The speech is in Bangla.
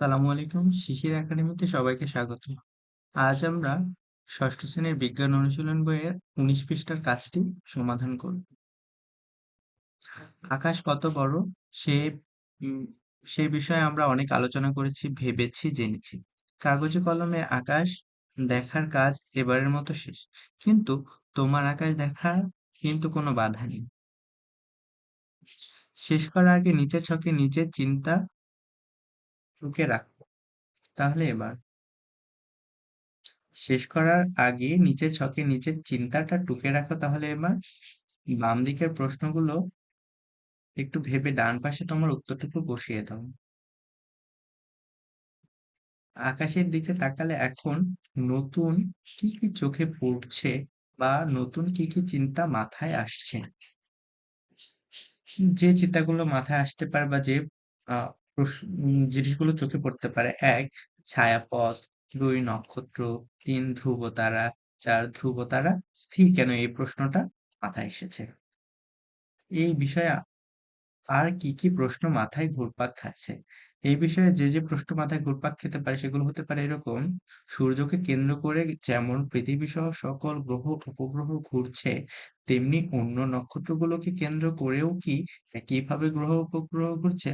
সালামু আলাইকুম, শিশির একাডেমিতে সবাইকে স্বাগত। আজ আমরা ষষ্ঠ শ্রেণির বিজ্ঞান অনুশীলন বইয়ের উনিশ পৃষ্ঠার কাজটি সমাধান করব। আকাশ কত বড়? সে সে বিষয়ে আমরা অনেক আলোচনা করেছি, ভেবেছি, জেনেছি। কাগজে কলমে আকাশ দেখার কাজ এবারের মতো শেষ। কিন্তু তোমার আকাশ দেখার কিন্তু কোনো বাধা নেই। শেষ করার আগে নিচের ছকে নিজের চিন্তা টুকে রাখো তাহলে এবার শেষ করার আগে নিচের ছকে নিচের চিন্তাটা টুকে রাখো তাহলে এবার। বাম দিকের প্রশ্নগুলো একটু ভেবে ডান পাশে তোমার উত্তরটুকু বসিয়ে দাও। আকাশের দিকে তাকালে এখন নতুন কি কি চোখে পড়ছে বা নতুন কি কি চিন্তা মাথায় আসছে? যে চিন্তাগুলো মাথায় আসতে পারে বা যে জিনিসগুলো চোখে পড়তে পারে। এক, ছায়াপথ, দুই, নক্ষত্র, তিন, ধ্রুবতারা, চার, ধ্রুবতারা। স্থির কেন এই প্রশ্নটা মাথায় এসেছে? এই বিষয়ে আর কি কি প্রশ্ন মাথায় ঘুরপাক খাচ্ছে? এই বিষয়ে যে যে প্রশ্ন মাথায় ঘুরপাক খেতে পারে সেগুলো হতে পারে এরকম, সূর্যকে কেন্দ্র করে যেমন পৃথিবী সহ সকল গ্রহ উপগ্রহ ঘুরছে, তেমনি অন্য নক্ষত্রগুলোকে কেন্দ্র করেও কি একইভাবে গ্রহ উপগ্রহ ঘুরছে?